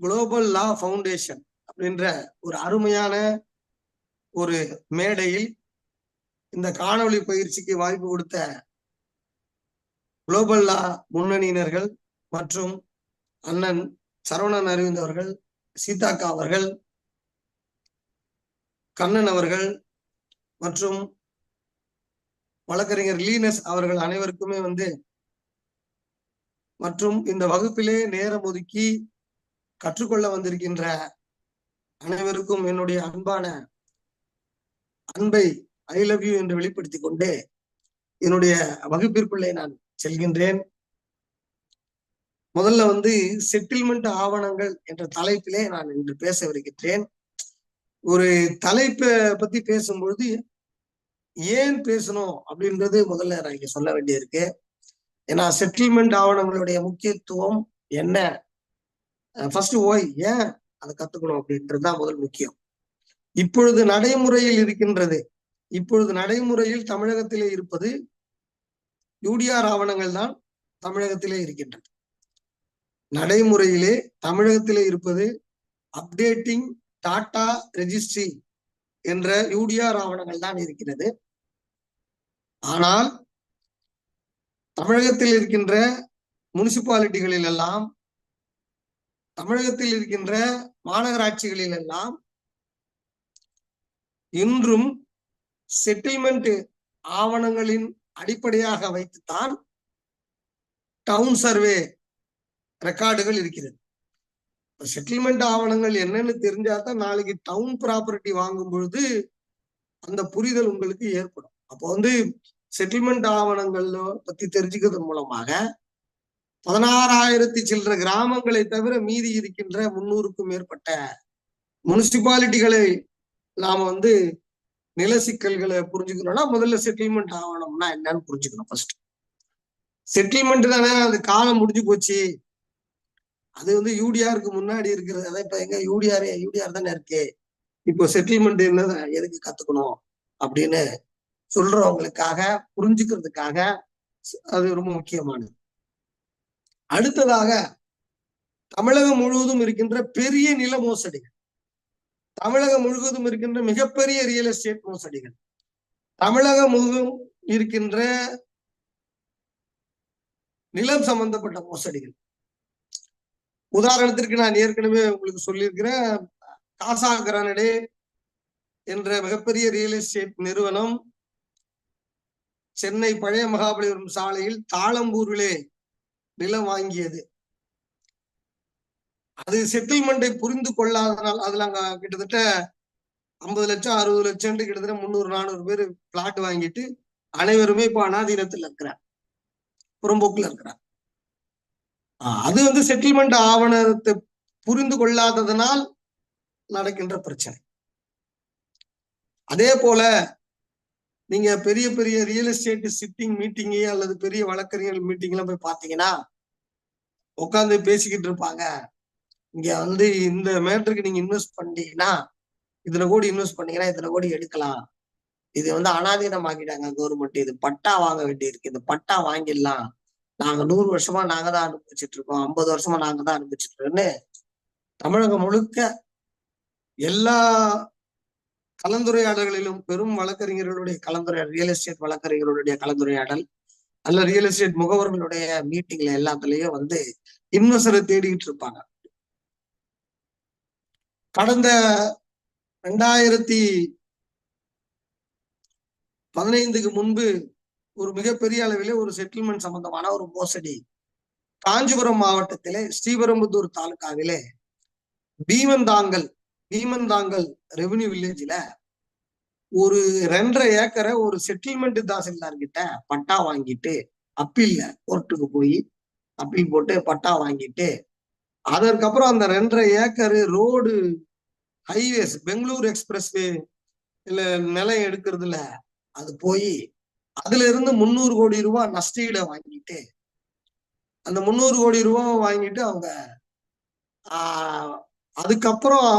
Global லா foundation அப்படின்ற ஒரு அருமையான ஒரு மேடையில் இந்த காணொளி பயிற்சிக்கு வாய்ப்பு கொடுத்த குளோபல் லா முன்னணியினர்கள் மற்றும் அண்ணன் சரவணன் அரவிந்த் அவர்கள் சீதாக்கா அவர்கள் கண்ணன் அவர்கள் மற்றும் வழக்கறிஞர் லீனஸ் அவர்கள் அனைவருக்குமே வந்து மற்றும் இந்த வகுப்பிலே நேரம் ஒதுக்கி கற்றுக்கொள்ள வந்திருக்கின்ற அனைவருக்கும் என்னுடைய அன்பான அன்பை ஐ லவ் யூ என்று வெளிப்படுத்திக் கொண்டு என்னுடைய வகுப்பிற்குள்ளே நான் செல்கின்றேன். முதல்ல வந்து செட்டில்மெண்ட் ஆவணங்கள் என்ற தலைப்பிலே நான் இன்று பேச வருகின்றேன் ஒரு தலைப்பை பத்தி பேசும்பொழுது ஏன் பேசணும் அப்படின்றது முதல்ல நான் இங்க சொல்ல வேண்டியிருக்கு. ஏன்னா செட்டில்மெண்ட் ஆவணங்களுடைய முக்கியத்துவம் என்ன ஃபர்ஸ்ட் ஓய் ஏன் அதை கத்துக்கணும் அப்படின்றது தான் முதல் முக்கியம். இப்பொழுது நடைமுறையில் இருக்கின்றது. இப்பொழுது நடைமுறையில் தமிழகத்திலே இருப்பது யூடிஆர் ஆவணங்கள் தான் தமிழகத்திலே இருக்கின்றது. நடைமுறையிலே தமிழகத்திலே இருப்பது அப்டேட்டிங் டாடா ரெஜிஸ்ட்ரி என்ற யூடிஆர் ஆவணங்கள் தான் இருக்கிறது ஆனால் தமிழகத்தில் இருக்கின்ற முனிசிபாலிட்டிகளில் எல்லாம் தமிழகத்தில் இருக்கின்ற மாநகராட்சிகளில் எல்லாம் இன்றும் செட்டில்மெண்ட் ஆவணங்களின் அடிப்படையாக வைத்துத்தான் டவுன் சர்வே ரெக்கார்டுகள் இருக்கிறது. செட்டில்மெண்ட் ஆவணங்கள் என்னன்னு தெரிஞ்சாதான் நாளைக்கு டவுன் ப்ராப்பர்ட்டி வாங்கும் பொழுது அந்த புரிதல் உங்களுக்கு ஏற்படும். அப்போ வந்து செட்டில்மெண்ட் ஆவணங்கள் பத்தி தெரிஞ்சுக்கிறது மூலமாக பதினாறாயிரத்தி சில்லற கிராமங்களை தவிர மீதி இருக்கின்ற முன்னூறுக்கும் மேற்பட்ட முனிசிபாலிட்டிகளை நாம வந்து நில சிக்கல்களை புரிஞ்சுக்கணும்னா முதல்ல செட்டில்மெண்ட் ஆகணும்னா என்னன்னு புரிஞ்சுக்கணும் ஃபர்ஸ்ட் செட்டில்மெண்ட் தானே அது காலம் முடிஞ்சு போச்சு. அது வந்து யூடிஆருக்கு முன்னாடி இருக்கிறது. அதான் இப்ப எங்க யூடிஆர் யூடிஆர் தானே இருக்கு. இப்போ செட்டில்மெண்ட் என்ன எதுக்கு கத்துக்கணும் அப்படின்னு சொல்றவங்களுக்காக புரிஞ்சுக்கிறதுக்காக அது ரொம்ப முக்கியமானது. அடுத்ததாக தமிழகம் முழுவதும் இருக்கின்ற பெரிய நில மோசடிகள். தமிழகம் முழுவதும் இருக்கின்ற மிகப்பெரிய ரியல் எஸ்டேட் மோசடிகள். தமிழகம் முழுவதும் இருக்கின்ற நிலம் சம்பந்தப்பட்ட மோசடிகள். உதாரணத்திற்கு நான் ஏற்கனவே உங்களுக்கு சொல்லியிருக்கிறேன் காசா கிரானடே என்ற மிகப்பெரிய ரியல் எஸ்டேட் நிறுவனம் சென்னை பழைய மகாபலிபுரம் சாலையில் தாளம்பூரிலே நிலம் வாங்கியது. அது செட்டில்மெண்ட்டை புரிந்து கொள்ளாதனால் அதுல அங்க கிட்டத்தட்ட ஐம்பது லட்சம் அறுபது லட்சம் கிட்டத்தட்ட முந்நூறு நானூறு பேர் பிளாட் வாங்கிட்டு அனைவருமே இப்ப அனாதீனத்துல இருக்கிறார். புறம்போக்குல இருக்கிறார். அது வந்து செட்டில்மெண்ட் ஆவணத்தை புரிந்து கொள்ளாததனால் நடக்கின்ற பிரச்சனை. அதே போல நீங்க பெரிய பெரிய ரியல் எஸ்டேட் சிட்டிங் மீட்டிங் அல்லது பெரிய வழக்கறிஞர்கள் மீட்டிங் எல்லாம் போய் பாத்தீங்கன்னா உட்காந்து பேசிக்கிட்டு இருப்பாங்க. இங்க வந்து இந்த மேட்டருக்கு நீங்க இன்வெஸ்ட் பண்ணீங்கன்னா இதுல கூட இன்வெஸ்ட் பண்ணீங்கன்னா இத்தனை கோடி எடுக்கலாம். இது வந்து அனாதீனம் ஆக்கிட்டாங்க கவர்மெண்ட் இது பட்டா வாங்க வேண்டியிருக்கு. இந்த பட்டா வாங்கிடலாம். நாங்க நூறு வருஷமா நாங்க தான் அனுபவிச்சுட்டு இருக்கோம். ஐம்பது வருஷமா நாங்க தான் அனுபவிச்சுட்டு இருக்கோம்னு தமிழகம் முழுக்க எல்லா கலந்துரையாடல்களிலும் பெரும் வழக்கறிஞர்களுடைய கலந்துரையாடல் ரியல் எஸ்டேட் வழக்கறிஞர்களுடைய கலந்துரையாடல் அல்ல ரியல் எஸ்டேட் முகவர்களுடைய மீட்டிங்ல எல்லாத்துலயும் வந்து இன்வெஸ்டரை தேடிக்கிட்டு இருப்பாங்க. கடந்த ரெண்டாயிரத்தி பதினைந்துக்கு முன்பு ஒரு மிகப்பெரிய அளவிலே ஒரு செட்டில்மெண்ட் சம்பந்தமான ஒரு மோசடி காஞ்சிபுரம் மாவட்டத்திலே ஸ்ரீபெரும்புத்தூர் தாலுகாவிலே பீமந்தாங்கல் பீமந்தாங்கல் ரெவன்யூ வில்லேஜ்ல ஒரு ரெண்டரை ஏக்கரை ஒரு செட்டில்மெண்ட் தாசில்தார் கிட்ட பட்டா வாங்கிட்டு அப்பீல்ல கோர்ட்டுக்கு போய் அப்பீல் போட்டு பட்டா வாங்கிட்டு அதற்கப்புறம் அந்த ரெண்டரை acre road highways Bangalore expressway இல்ல நிலம் எடுக்கிறதுல அது போய் அதுல இருந்து முந்நூறு கோடி ரூபாய் நஷ்டீட வாங்கிட்டு அந்த முந்நூறு கோடி ரூபாய் வாங்கிட்டு அவங்க ஆஹ் அதுக்கப்புறம்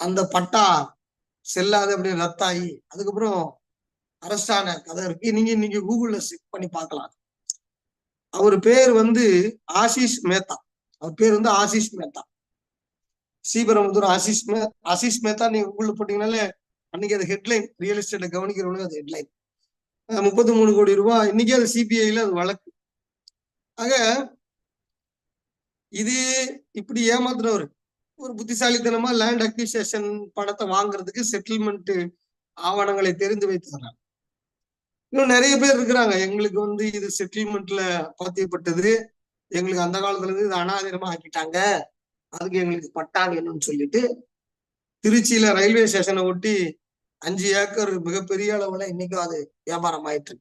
அந்த பட்டா செல்லாது அப்படியே ரத்தாகி அதுக்கப்புறம் அரஸ்டான கதை இருக்கு. நீங்க நீங்க கூகுள்ல செக் பண்ணி பார்க்கலாம். அவர் பேர் வந்து ஆசிஷ் மேத்தா. அவர் பேர் வந்து ஆசிஷ் மேத்தா. ஸ்ரீபெரும்புதூர் ஆசிஷ் மே ஆசிஷ் மேத்தா நீங்க கூகுள்ல போட்டீங்கனாலே அன்னைக்கு அது ஹெட்லைன் ரியல் எஸ்டேட்டை கவனிக்கிறவனுக்கு அது ஹெட்லைன் முப்பத்தி மூணு கோடி ரூபாய் இன்னைக்கு அது சிபிஐல அது வழக்கு. ஆக இது இப்படி ஏமாத்துறவர். ஒரு புத்திசாலித்தனமா லேண்ட் அக்விசேஷன் பணத்தை வாங்குறதுக்கு செட்டில்மெண்ட் ஆவணங்களை தெரிந்து வைத்துக்கிறாங்க இன்னும் நிறைய பேர் இருக்கிறாங்க. எங்களுக்கு வந்து இது செட்டில்மெண்ட்ல பாத்தியப்பட்டது. எங்களுக்கு அந்த காலத்துல இருந்து இது அனாதீனமா ஆக்கிட்டாங்க. அதுக்கு எங்களுக்கு பட்டா வேணும்னு சொல்லிட்டு திருச்சியில ரயில்வே ஸ்டேஷனை ஒட்டி அஞ்சு ஏக்கர் மிகப்பெரிய அளவுல இன்னைக்கும் அது வியாபாரம் ஆயிட்டு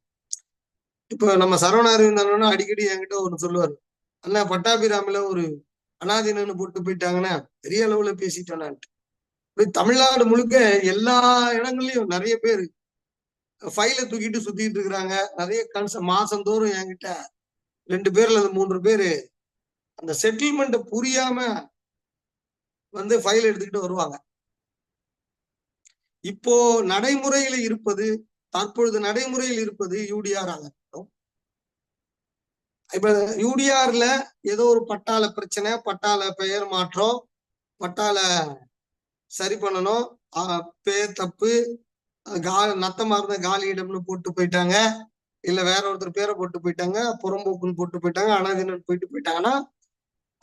இப்போ நம்ம சரவண அரவிந்தன் அடிக்கடி என்கிட்ட ஒன்று சொல்லுவார். அண்ணா பட்டாபிராமில ஒரு அனாதீனன்னு போட்டு போயிட்டாங்கன்னா பெரிய அளவுல பேசிட்டானான்ட்டு தமிழ்நாடு முழுக்க எல்லா இடங்கள்லயும் நிறைய பேர் ஃபைல தூக்கிட்டு சுத்திட்டு இருக்கிறாங்க. நிறைய கன்ச மாசந்தோறும் என்கிட்ட ரெண்டு பேர்ல அல்லது மூன்று பேரு அந்த செட்டில்மெண்ட் புரியாம வந்து ஃபைல் எடுத்துக்கிட்டு வருவாங்க. இப்போ நடைமுறையில இருப்பது தற்பொழுது நடைமுறையில் இருப்பது யூடிஆர் ஆகும் இப்ப யூடிஆர்ல ஏதோ ஒரு பட்டாள பிரச்சனை பட்டாள பெயர் மாற்றம் பட்டாள சரி பண்ணணும். பேர் தப்பு கா நத்தமா இருந்த காலியிடம்னு போட்டு போயிட்டாங்க. இல்ல வேற ஒருத்தர் பேரை போட்டு போயிட்டாங்க புறம்போக்குன்னு போட்டு போயிட்டாங்க அனாதினன் போயிட்டு போயிட்டாங்கன்னா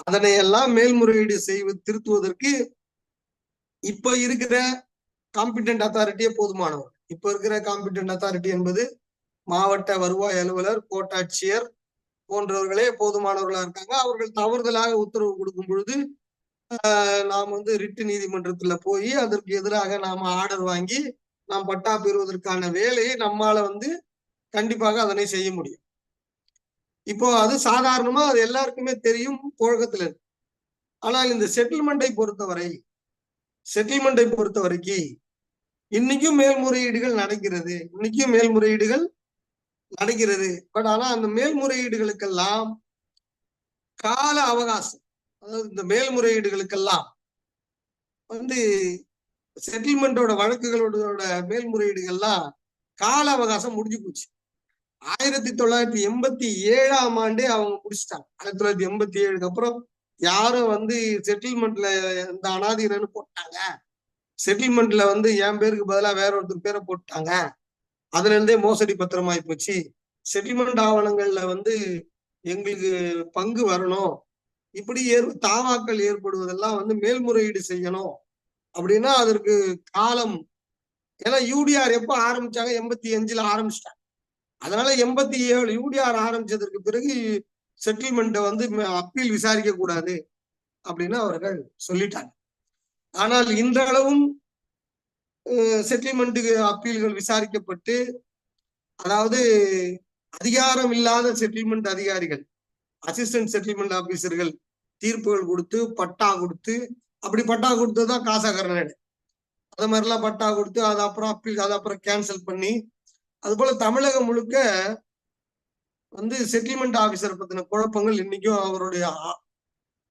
அதனை எல்லாம் மேல்முறையீடு செய்வது திருத்துவதற்கு இப்ப இருக்கிற காம்பிடன்ட் அத்தாரிட்டியே போதுமானவர். இப்ப இருக்கிற காம்பிடன்ட் அத்தாரிட்டி என்பது மாவட்ட வருவாய் அலுவலர் கோட்டாட்சியர் போன்றவர்களே போதுமானவர்களா இருக்காங்க. அவர்கள் தவறுதலாக உத்தரவு கொடுக்கும் பொழுது நாம் வந்து ரிட்டு நீதிமன்றத்துல போய் அதற்கு எதிராக நாம ஆர்டர் வாங்கி நாம் பட்டா பெறுவதற்கான வேலையை நம்மால வந்து கண்டிப்பாக அதனை செய்ய முடியும். இப்போ அது சாதாரணமா அது எல்லாருக்குமே தெரியும் புழக்கத்துல இருக்கு. ஆனால் இந்த செட்டில்மெண்டை பொறுத்தவரை செட்டில்மெண்டை பொறுத்த வரைக்கும் இன்னைக்கும் மேல்முறையீடுகள் நடக்கிறது. இன்னைக்கும் மேல்முறையீடுகள் நடக்கிறது பட் ஆனா அந்த மேல்முறையீடுகளுக்கெல்லாம் கால அவகாசம். அதாவது இந்த மேல்முறையீடுகளுக்கெல்லாம் வந்து செட்டில்மெண்டோட வழக்குகளோட மேல்முறையீடுகள்லாம் கால அவகாசம் முடிஞ்சு போச்சு. ஆயிரத்தி தொள்ளாயிரத்தி எண்பத்தி ஏழாம் ஆண்டே அவங்க முடிச்சிட்டாங்க. ஆயிரத்தி தொள்ளாயிரத்தி எண்பத்தி ஏழுக்கு அப்புறம் யாரும் வந்து செட்டில்மெண்ட்ல இந்த அனாதீரன்னு போட்டாங்க. செட்டில்மெண்ட்ல வந்து என் பேருக்கு பதிலாக வேற ஒருத்தர் பேரை போட்டாங்க. அதுல இருந்தே மோசடி பத்திரமாயி போச்சு. செட்டில்மெண்ட் ஆவணங்கள்ல வந்து எங்களுக்கு பங்கு வரணும். இப்படி ஏற் தாவாக்கள் ஏற்படுவதெல்லாம் வந்து மேல்முறையீடு செய்யணும். அப்படின்னா அதற்கு காலம் ஏன்னா யூடிஆர் எப்போ ஆரம்பிச்சாங்க? எண்பத்தி அஞ்சுல ஆரம்பிச்சிட்டாங்க. அதனால எண்பத்தி ஏழு யூடிஆர் ஆரம்பிச்சதற்கு பிறகு செட்டில்மெண்ட்டை வந்து அப்பீல் விசாரிக்க கூடாது அப்படின்னு அவர்கள் சொல்லிட்டாங்க. ஆனால் இன்றளவும் செட்டில்மெண்ட்டுக்கு அப்பீல்கள் விசாரிக்கப்பட்டு அதாவது அதிகாரம் இல்லாத செட்டில்மெண்ட் அதிகாரிகள் அசிஸ்டன்ட் செட்டில்மெண்ட் ஆபீசர்கள் தீர்ப்புகள் கொடுத்து பட்டா கொடுத்து அப்படி பட்டா கொடுத்ததுதான் காசாகரன். கர்நாடு அது மாதிரிலாம் பட்டா கொடுத்து அது அப்புறம் அப்பீல் அது அப்புறம் கேன்சல் பண்ணி அது போல தமிழகம் முழுக்க வந்து செட்டில்மெண்ட் ஆபீசர் பத்தின குழப்பங்கள் இன்னைக்கும் அவருடைய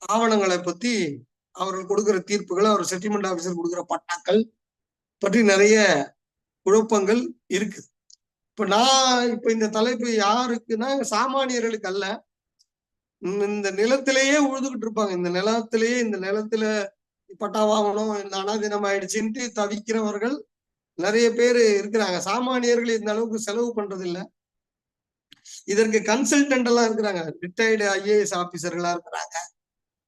ஆவணங்களை பத்தி அவர்கள் கொடுக்கிற தீர்ப்புகள் அவர் செட்டில்மெண்ட் ஆபீசர் கொடுக்குற பட்டாக்கள் பற்றி நிறைய குழப்பங்கள் இருக்குது இப்ப நான் இப்ப இந்த தலைப்பு யாருக்குன்னா சாமானியர்களுக்கு அல்ல. இந்த நிலத்திலேயே உழுதுகிட்டு இருப்பாங்க. இந்த நிலத்திலேயே இந்த நிலத்துல பட்டா வாங்கணும் இந்த அனாதினம் ஆயிடுச்சுன்ட்டு தவிக்கிறவர்கள் நிறைய பேர் இருக்கிறாங்க. சாமானியர்கள் இந்த அளவுக்கு செலவு பண்றது இல்லை இதற்கு கன்சல்டன்ட் எல்லாம் இருக்கிறாங்க. ரிட்டையர்டு ஐஏஎஸ் ஆபீசர்களா இருக்கிறாங்க.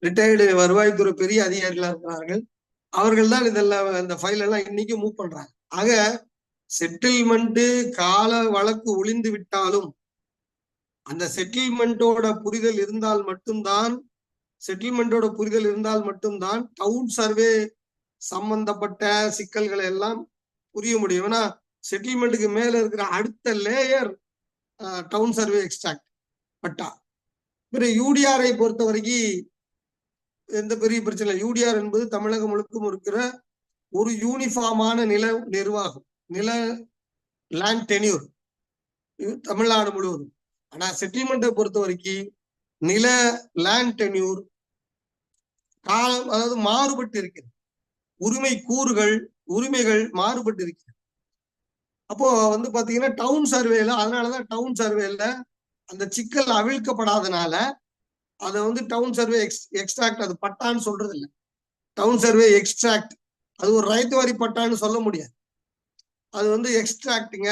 ரிட்டையர்டு வருவாய்த்துறை பெரிய அதிகாரிகளா இருக்கிறார்கள். அவர்கள் தான் இதெல்லாம் இந்த ஃபைல் எல்லாம் இன்னைக்கு மூவ் பண்றாங்க. ஆக செட்டில்மெண்ட் கால வழக்கு ஒளிந்து விட்டாலும் அந்த செட்டில்மெண்டோட புரிதல் இருந்தால் மட்டும்தான் செட்டில்மெண்டோட புரிதல் இருந்தால் மட்டும்தான் டவுன் சர்வே சம்பந்தப்பட்ட சிக்கல்களை எல்லாம் புரிய முடியும். ஏன்னா செட்டில்மெண்ட்டுக்கு மேல இருக்கிற அடுத்த layer town survey extract patta. பிறகு யூடிஆரை பொறுத்த வரைக்கும் எந்த பெரிய பிரச்சனை யூடிஆர் என்பது தமிழகம் முழுக்கும் இருக்கிற ஒரு யூனிஃபார்மான நில நிர்வாகம் நில லேண்ட் டென்யூர் தமிழ்நாடு முழுவதும். ஆனா செட்டில்மெண்ட்டை பொறுத்த வரைக்கும் நில லேண்ட் டென்யூர் காலம் அதாவது மாறுபட்டு இருக்கிறது. உரிமை கூறுகள் உரிமைகள் மாறுபட்டு இருக்கிறது. அப்போ வந்து பாத்தீங்கன்னா டவுன் சர்வேல அதனாலதான் டவுன் சர்வேல அந்த சிக்கல் அவிழ்க்கப்படாதனால அதை வந்து டவுன் சர்வே எக்ஸ் எக்ஸ்ட்ராக்ட் அது பட்டான்னு சொல்றது இல்லை டவுன் சர்வே எக்ஸ்ட்ராக்ட் அது ஒரு ரைத்து வாரி பட்டான்னு சொல்ல முடியாது. அது வந்து எக்ஸ்ட்ராக்டுங்க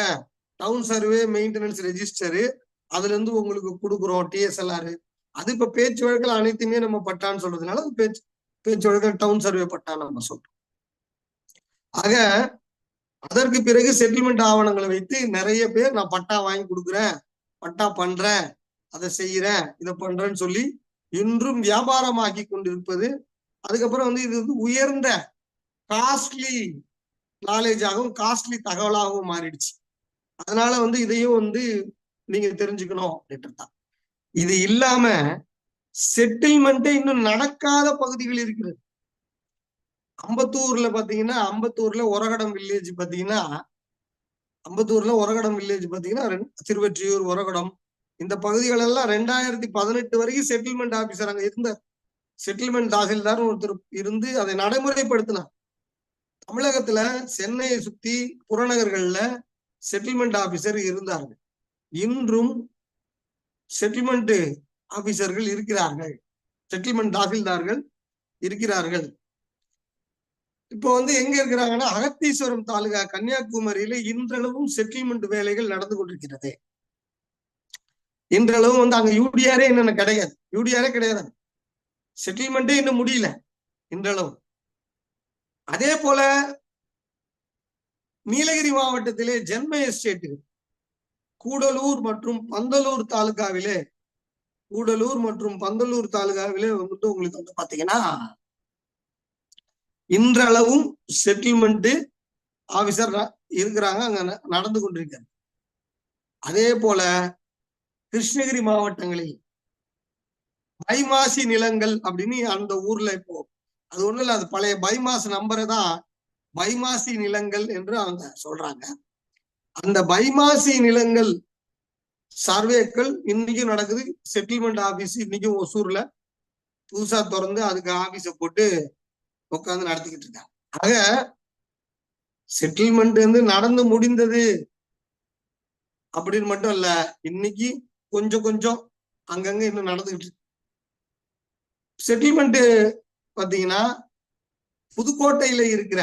டவுன் சர்வே மெயின்டெனன்ஸ் ரெஜிஸ்டரு அதுல இருந்து உங்களுக்கு கொடுக்குறோம் டிஎஸ்எல்ஆர் அது இப்ப பேச்சு வழக்கில் அனைத்துமே நம்ம பட்டான்னு சொல்றதுனால அது பேச்சு பேச்சு வழக்கில் டவுன் சர்வே பட்டான்னு நம்ம சொல்றோம். ஆக அதற்கு பிறகு செட்டில்மெண்ட் ஆவணங்களை வைத்து நிறைய பேர் நான் பட்டா வாங்கி கொடுக்குறேன் பட்டா பண்றேன் அதை செய்யறேன் இதை பண்றேன்னு சொல்லி இன்றும் வியாபாரமாக்கி கொண்டிருப்பது. அதுக்கப்புறம் வந்து இது வந்து உயர்ந்த காஸ்ட்லி நாலேஜாகவும் காஸ்ட்லி தகவலாகவும் மாறிடுச்சு. அதனால வந்து இதையும் வந்து நீங்க தெரிஞ்சுக்கணும் அப்படின்றது தான். இது இல்லாம செட்டில்மெண்ட்டே இன்னும் நடக்காத பகுதிகள் இருக்கிறது. அம்பத்தூர்ல பாத்தீங்கன்னா அம்பத்தூர்ல உரகடம் வில்லேஜ் பாத்தீங்கன்னா அம்பத்தூர்ல உரகடம் வில்லேஜ் பாத்தீங்கன்னா ரெண்டு- திருவெற்றியூர் உரகடம் இந்த பகுதிகள் எல்லாம் ரெண்டாயிரத்தி பதினெட்டு வரைக்கும் செட்டில்மெண்ட் ஆபீசர் அங்க இருந்த செட்டில்மெண்ட் தாசில்தார் ஒருத்தர் இருந்து அதை நடைமுறைப்படுத்தினார். தமிழகத்துல சென்னையை சுத்தி புறநகர்கள்ல செட்டில்மெண்ட் ஆபீசர் இருந்தார்கள். இன்றும் செட்டில்மெண்ட் ஆபீசர்கள் இருக்கிறார்கள். செட்டில்மெண்ட் தாசில்தார்கள் இருக்கிறார்கள். இப்போ வந்து எங்க இருக்கிறாங்கன்னா அகத்தீஸ்வரம் தாலுகா கன்னியாகுமரியில இன்றளவும் செட்டில்மெண்ட் வேலைகள் நடந்து கொண்டிருக்கிறது. இன்றளவும் வந்து அங்க யூடிஆரே என்னென்ன கிடையாது. யூடிஆரே கிடையாது. செட்டில்மெண்ட்டே இன்னும் முடியல. இன்றளவு அதே போல நீலகிரி மாவட்டத்திலே ஜென்ம எஸ்டேட்டு கூடலூர் மற்றும் பந்தலூர் தாலுகாவிலே கூடலூர் மற்றும் பந்தலூர் தாலுகாவிலே வந்து உங்களுக்கு வந்து பாத்தீங்கன்னா இன்றளவும் செட்டில்மெண்ட் ஆபிசர் இருக்கிறாங்க அங்க ந- நடந்து கொண்டிருக்காரு அதே போல கிருஷ்ணகிரி மாவட்டங்களில் பைமாசி நிலங்கள் அப்படின்னு அந்த ஊர்ல இப்போ அது ஒண்ணும் இல்ல அது பழைய பைமாஸ் நம்பரை தான் பைமாசி நிலங்கள் என்று அவங்க சொல்றாங்க. அந்த பைமாசி நிலங்கள் சர்வேக்கள் இன்னைக்கும் நடக்குது. செட்டில்மெண்ட் ஆபீஸ் இன்னைக்கும் ஒசூர்ல புதுசா திறந்து அதுக்கு ஆபீஸ போட்டு உட்கார்ந்து நடத்திக்கிட்டு இருக்காங்க. ஆக செட்டில்மெண்ட் வந்து நடந்து முடிந்தது அப்படின்னு மட்டும் இல்ல இன்னைக்கு கொஞ்சம் கொஞ்சம் அங்கங்க இன்னும் நடந்துகிட்டு செட்டில்மெண்ட் பாத்தீங்கன்னா புதுக்கோட்டையில இருக்கிற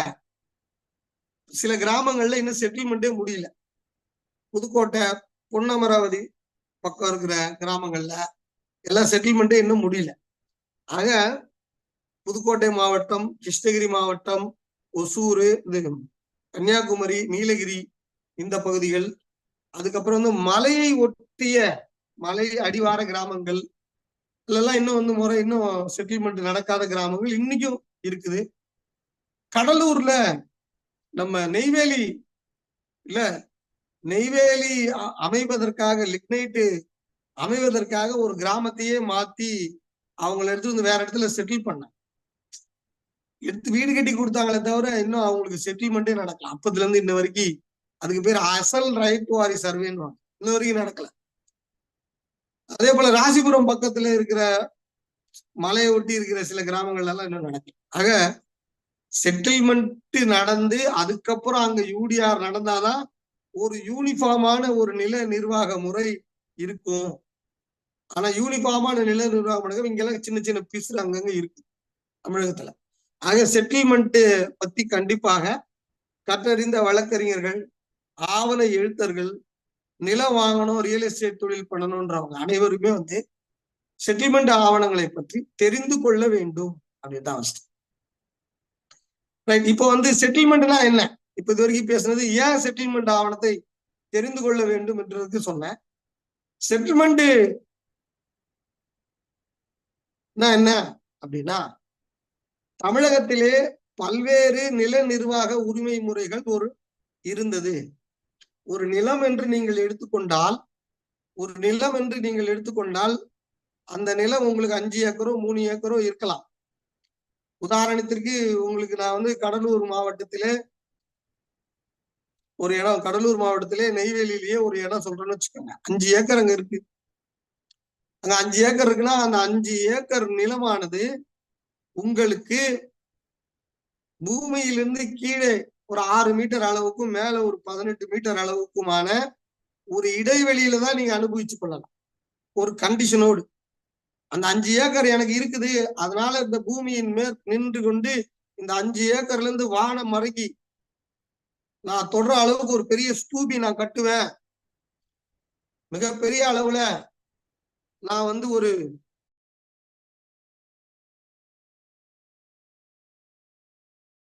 சில கிராமங்கள்ல இன்னும் செட்டில்மெண்ட்டே முடியல. புதுக்கோட்டை பொன்னமராவதி பக்கம் இருக்கிற கிராமங்கள்ல எல்லா செட்டில்மெண்ட்டே இன்னும் முடியல. ஆக புதுக்கோட்டை மாவட்டம் கிருஷ்ணகிரி மாவட்டம் ஒசூர் இந்த கன்னியாகுமரி நீலகிரி இந்த பகுதிகள் அதுக்கப்புறம் வந்து மலையை ஒட்டிய மலை அடிவார கிராமங்கள் இதெல்லாம் இன்னும் வந்து முறை இன்னும் செட்டில்மெண்ட் நடக்காத கிராமங்கள் இன்னைக்கும் இருக்குது. கடலூர்ல நம்ம நெய்வேலி இல்ல நெய்வேலி அமைவதற்காக லிக்னைட்டு அமைவதற்காக ஒரு கிராமத்தையே மாத்தி அவங்கள எடுத்து வந்து வேற இடத்துல செட்டில் பண்ண எடுத்து வீடு கட்டி கொடுத்தாங்களே தவிர இன்னும் அவங்களுக்கு செட்டில்மெண்ட்டே நடக்கல. அப்பத்துல இருந்து இன்ன வரைக்கும் அதுக்கு பேர் அசல் ரைட் வாரி சர்வேன்னு இன்ன வரைக்கும் நடக்கல. அதே போல ராசிபுரம் பக்கத்துல இருக்கிற மலையை ஒட்டி இருக்கிற சில கிராமங்கள்ல எல்லாம் இன்னும் நடக்கும் ஆக செட்டில்மெண்ட் நடந்து அதுக்கப்புறம் அங்க யூடிஆர் நடந்தாதான் ஒரு யூனிஃபார்மான ஒரு நில நிர்வாக முறை இருக்கும். ஆனா யூனிஃபார்மான நில நிர்வாகம் இங்கெல்லாம் சின்ன சின்ன பிசு அங்கங்க இருக்கு தமிழகத்துல. ஆக செட்டில்மெண்ட் பத்தி கண்டிப்பாக கற்றறிந்த வழக்கறிஞர்கள் ஆவண எழுத்தர்கள் நிலம் வாங்கணும் ரியல் எஸ்டேட் தொழில் பண்ணணும்ன்றவங்க அனைவருமே வந்து செட்டில்மெண்ட் ஆவணங்களை பற்றி தெரிந்து கொள்ள வேண்டும் அப்படின்னு தான் அவசியம் ரைட் இப்போ வந்து செட்டில்மெண்ட்னா என்ன? இப்ப இது வரைக்கும் பேசுனது ஏன் செட்டில்மெண்ட் ஆவணத்தை தெரிந்து கொள்ள வேண்டும் என்றதுக்கு சொன்னேன். செட்டில்மெண்ட் என்ன அப்படின்னா தமிழகத்திலே பல்வேறு நில நிர்வாக உரிமை முறைகள் ஒரு இருந்தது. ஒரு நிலம் என்று நீங்கள் எடுத்துக்கொண்டால் ஒரு நிலம் என்று நீங்கள் எடுத்துக்கொண்டால் அந்த நிலம் உங்களுக்கு அஞ்சு ஏக்கரோ மூணு ஏக்கரோ இருக்கலாம். உதாரணத்திற்கு உங்களுக்கு நான் வந்து கடலூர் மாவட்டத்திலே ஒரு இடம் கடலூர் மாவட்டத்திலே நெய்வேலியிலேயே ஒரு இடம் சொல்றேன்னு வச்சுக்கோங்க. அஞ்சு ஏக்கர் அங்க இருக்கு. அங்க அஞ்சு ஏக்கர் இருக்குன்னா அந்த அஞ்சு ஏக்கர் நிலமானது உங்களுக்கு பூமியிலிருந்து கீழே ஒரு ஆறு மீட்டர் அளவுக்கும் மேல ஒரு பதினெட்டு மீட்டர் அளவுக்குமான ஒரு இடைவெளியில தான் நீங்க அனுபவிச்சு கொள்ளலாம். ஒரு கண்டிஷனோடு அந்த அஞ்சு ஏக்கர் எனக்கு இருக்குது. அதனால இந்த பூமியின் மேல் நின்று கொண்டு இந்த அஞ்சு ஏக்கர்ல இருந்து வானம் மறக்கி நான் தொடர அளவுக்கு ஒரு பெரிய ஸ்தூபி நான் கட்டுவேன். மிகப்பெரிய அளவுல நான் வந்து ஒரு